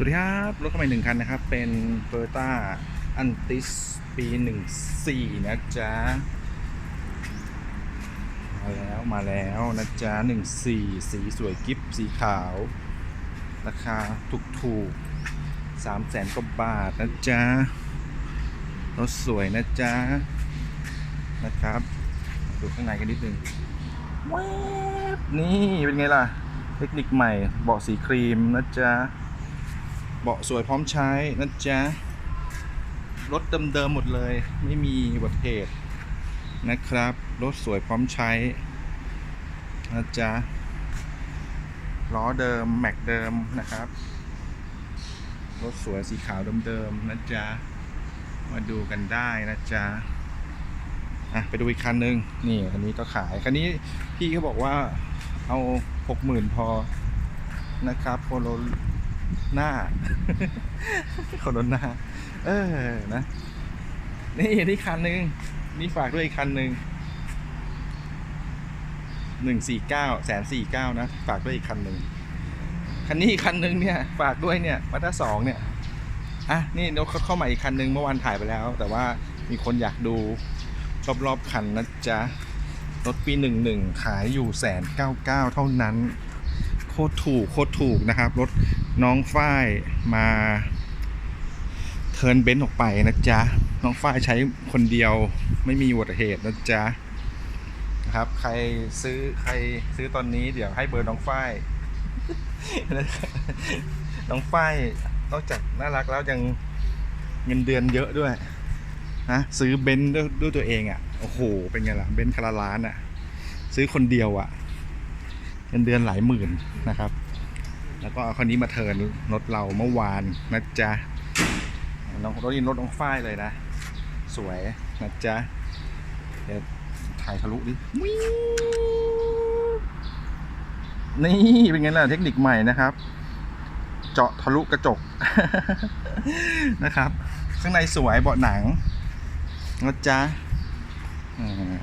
สวัสดีครับ รถเข้ามาหนึ่งคันนะครับ เป็นเ o อร์ต้าอันติสปี14นะจ๊ะ มาแล้วมาแล้วนะจ๊ะ14สีสวยกิฟสีขาว ราคาถูกถูกๆ3แสนกว่าบาทนะจ๊ะ รถสวยนะจ๊ะ นะครับ ดูข้างในกันนิดนึงแวนี่เป็นไงล่ะ เทคนิคใหม่เบาะสีครีมนะจ๊ะ เบาะสวยพร้อมใช้นะจ๊ะ รถเดิมๆหมดเลย ไม่มีอุบัติเหตุนะครับ รถสวยพร้อมใช้นะจ๊ะ ล้อเดิม แม็กเดิมนะครับ รถสวยสีขาวเดิมๆนะจ๊ะ มาดูกันได้นะจ๊ะอะไปดูอีกคันหนึ่งนี่คันนี้ก็ขาย คันนี้พี่เขาบอกว่าเอาหกหมื่นพอนะครับโคโร หน้าโคโรนาเออนะ นี่นี่คันหนึ่งนี่ฝากด้วยอีกคันหนึ่งหนึ่งสี่เก้าแสนสี่เก้านะ ฝากด้วยอีกคันหนึ่งคันนี้อีกคันหนึ่งเนี่ย ฝากด้วยเนี่ยมาด้าสองเนี่ยอะนี่เราเข้ามาอีกคันหนึ่งเมื่อวานถ่ายไปแล้ว แต่ว่ามีคนอยากดูรอบๆคันนะจ๊ะรถปีหนึ่งหนึ่งขายอยู่แสนเก้าเก้าเท่านั้น โคตรถูกโคตรถูกนะครับ รถ น้องฝ้ายมาเทินเบนซ์ออกไปนะจ๊ะ น้องฝ้ายใช้คนเดียวไม่มีอุบัติเหตุนะจ๊ะนะครับ ใครซื้อใครซื้อตอนนี้เดี๋ยวให้เบอร์น้องฝ้ายน้องฝ้ายนอกจากน่ารักแล้วยังเงินเดือนเยอะด้วยนะซื้อเบนซ์ด้วยด้วยตัวเองอะ่ะโอ้โหเป็นไงล่ะเบนซ์คาราล้านอะ่ะ ซื้อคนเดียวอะ่ะเงินเดือนหลายหมื่นนะครับ แล้วก็เอาคันนี้มาเทินรถเราเมื่อวานนะจ๊ะน้องรถยินรถน้องฝ้ายเลยนะ สวยนะจ๊ะเดี๋ยวถ่ายทะลุดิวิวนี่เป็นไงล่ะเทคนิคใหม่นะครับ เจาะทะลุกระจกนะครับ ข้างในสวยเบาะหนังนะจ๊ะ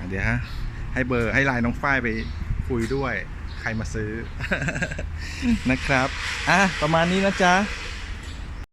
เดี๋ยวฮะให้เบอร์ให้ไลน์น้องฝ้ายไปคุยด้วย ใครมาซื้อ นะครับ อะ ประมาณนี้นะจ๊ะ